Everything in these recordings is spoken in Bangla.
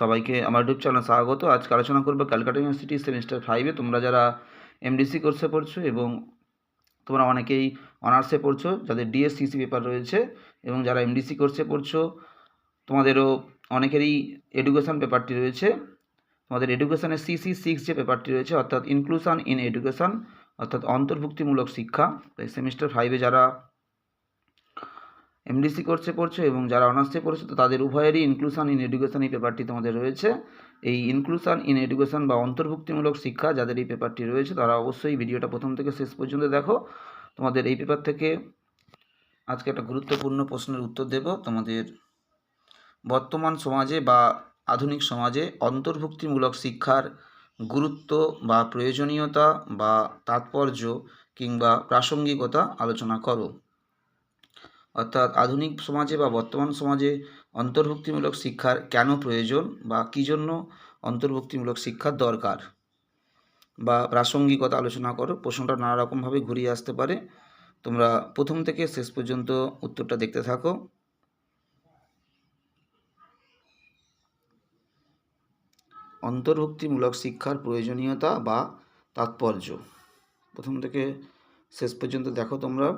সবাইকে আমার ইউটিউব চ্যানেল স্বাগত। আজকে আলোচনা করব ক্যালকাটা ইউনিভার্সিটি সেমিস্টার ফাইভে। তোমরা যারা এমডিসি কোর্সে পড়ছো এবং তোমরা অনেকেই অনার্সে পড়ছো, যাদের ডিএসসিসি পেপার রয়েছে এবং যারা এমডিসি কোর্সে পড়ছো, তোমাদেরও অনেকেরই এডুকেশন পেপারটি রয়েছে। তোমাদের এডুকেশানের সিসি সিক্স যে পেপারটি রয়েছে, অর্থাৎ ইনক্লুশান ইন এডুকেশন অর্থাৎ অন্তর্ভুক্তিমূলক শিক্ষা এই সেমিস্টার ফাইভে যারা এমডিসি কোর্সে পড়ছো এবং যারা অনার্সে পড়ছো, তো তাদের উভয়েরই ইনক্লুশন ইন এডুকেশন এই পেপারটি তোমাদের রয়েছে। এই ইনক্লুশন ইন এডুকেশন বা অন্তর্ভুক্তিমূলক শিক্ষা যাদের এই পেপারটি রয়েছে, তারা অবশ্যই ভিডিওটা প্রথম থেকে শেষ পর্যন্ত দেখো। তোমাদের এই পেপার থেকে আজকে একটা গুরুত্বপূর্ণ প্রশ্নের উত্তর দেব। তোমাদের বর্তমান সমাজে বা আধুনিক সমাজে অন্তর্ভুক্তিমূলক শিক্ষার গুরুত্ব বা প্রয়োজনীয়তা বা তাৎপর্য কিংবা প্রাসঙ্গিকতা আলোচনা করো। অর্থাৎ আধুনিক সমাজে বা বর্তমান সমাজে অন্তর্ভুক্তিমূলক শিক্ষার কেন প্রয়োজন বা কী জন্য অন্তর্ভুক্তিমূলক শিক্ষার দরকার? বা প্রাসঙ্গিকতা আলোচনা করো, প্রশ্নটা নানা রকমভাবে ঘুরিয়ে আসতে পারে। তোমরা প্রথম থেকে শেষ পর্যন্ত উত্তরটা দেখতে থাকো। অন্তর্ভুক্তিমূলক শিক্ষার প্রয়োজনীয়তা বা তাৎপর্য। প্রথম থেকে শেষ পর্যন্ত দেখো তোমরা।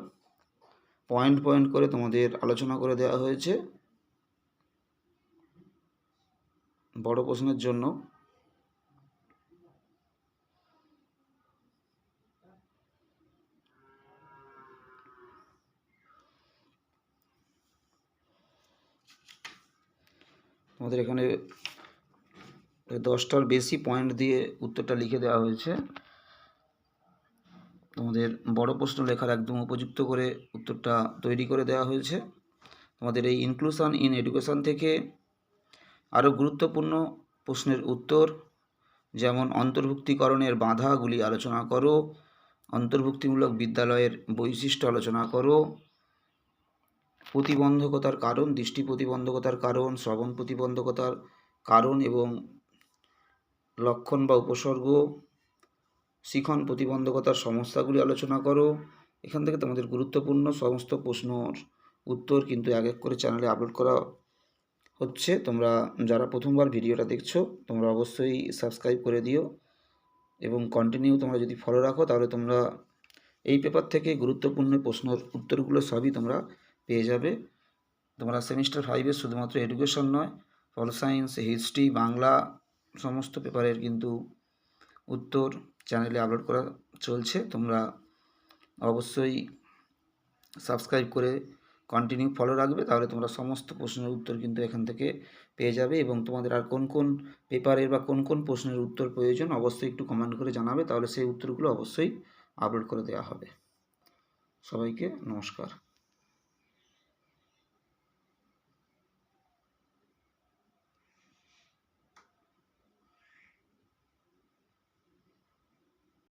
পয়েন্ট পয়েন্ট করে তোমাদের আলোচনা করে দেওয়া হয়েছে। বড় প্রশ্নের জন্য। তোমাদের এখানে দশটার বেশি পয়েন্ট দিয়ে উত্তরটা লিখে দেওয়া হয়েছে। তোমাদের বড় প্রশ্ন লেখার একদম উপযুক্ত করে উত্তরটা তৈরি করে দেওয়া হয়েছে। তোমাদের এই ইনক্লুশন ইন এডুকেশন থেকে আরও গুরুত্বপূর্ণ প্রশ্নের উত্তর, যেমন অন্তর্ভুক্তিকরণের বাধাগুলি আলোচনা করো, অন্তর্ভুক্তিমূলক বিদ্যালয়ের বৈশিষ্ট্য আলোচনা করো, প্রতিবন্ধকতার কারণ, দৃষ্টি প্রতিবন্ধকতার কারণ, শ্রবণ প্রতিবন্ধকতার কারণ এবং লক্ষণ বা উপসর্গ শিখন প্রতিবন্ধকতার সমস্যাগুলি আলোচনা করো। এখান থেকে তোমাদের গুরুত্বপূর্ণ সমস্ত প্রশ্নর উত্তর কিন্তু এক এক করে চ্যানেলে আপলোড করা হচ্ছে। তোমরা যারা প্রথমবার ভিডিওটা দেখছ, তোমরা অবশ্যই সাবস্ক্রাইব করে দিও এবং কন্টিনিউ তোমরা যদি ফলো রাখো, তাহলে তোমরা এই পেপার থেকে গুরুত্বপূর্ণ প্রশ্নর উত্তরগুলো সবই তোমরা পেয়ে যাবে। তোমরা সেমিস্টার ফাইভের শুধুমাত্র এডুকেশন নয়, পল সায়েন্স হিস্ট্রি বাংলা সমস্ত পেপারের কিন্তু উত্তর চ্যানেলে আপলোড করা চলছে, তোমরা অবশ্যই সাবস্ক্রাইব করে কন্টিনিউ ফলো রাখবে, তাহলে তোমরা সমস্ত প্রশ্নের উত্তর কিন্তু এখান থেকে পেয়ে যাবে এবং তোমাদের আর কোন কোন পেপারের বা কোন কোন প্রশ্নের উত্তর প্রয়োজন অবশ্যই একটু কমেন্ট করে জানাবে, তাহলে সেই উত্তরগুলো অবশ্যই আপলোড করে দেওয়া হবে। সবাইকে নমস্কার।